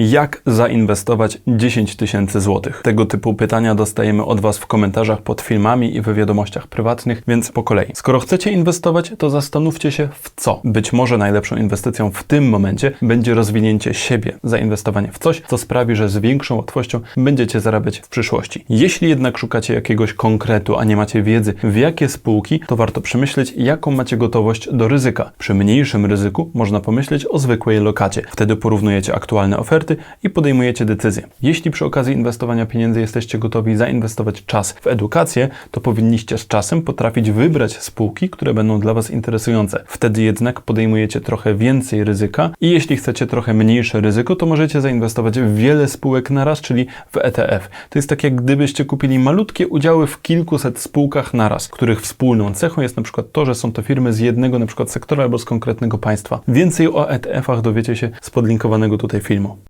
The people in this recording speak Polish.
Jak zainwestować 10 tysięcy złotych? Tego typu pytania dostajemy od Was w komentarzach pod filmami i w wiadomościach prywatnych, więc po kolei. Skoro chcecie inwestować, to zastanówcie się w co. Być może najlepszą inwestycją w tym momencie będzie rozwinięcie siebie, zainwestowanie w coś, co sprawi, że z większą łatwością będziecie zarabiać w przyszłości. Jeśli jednak szukacie jakiegoś konkretu, a nie macie wiedzy w jakie spółki, to warto przemyśleć, jaką macie gotowość do ryzyka. Przy mniejszym ryzyku można pomyśleć o zwykłej lokacie. Wtedy porównujecie aktualne oferty i podejmujecie decyzję. Jeśli przy okazji inwestowania pieniędzy jesteście gotowi zainwestować czas w edukację, to powinniście z czasem potrafić wybrać spółki, które będą dla Was interesujące. Wtedy jednak podejmujecie trochę więcej ryzyka i jeśli chcecie trochę mniejsze ryzyko, to możecie zainwestować w wiele spółek naraz, czyli w ETF. To jest tak jak gdybyście kupili malutkie udziały w kilkuset spółkach naraz, których wspólną cechą jest na przykład to, że są to firmy z jednego na przykład sektora albo z konkretnego państwa. Więcej o ETF-ach dowiecie się z podlinkowanego tutaj filmu.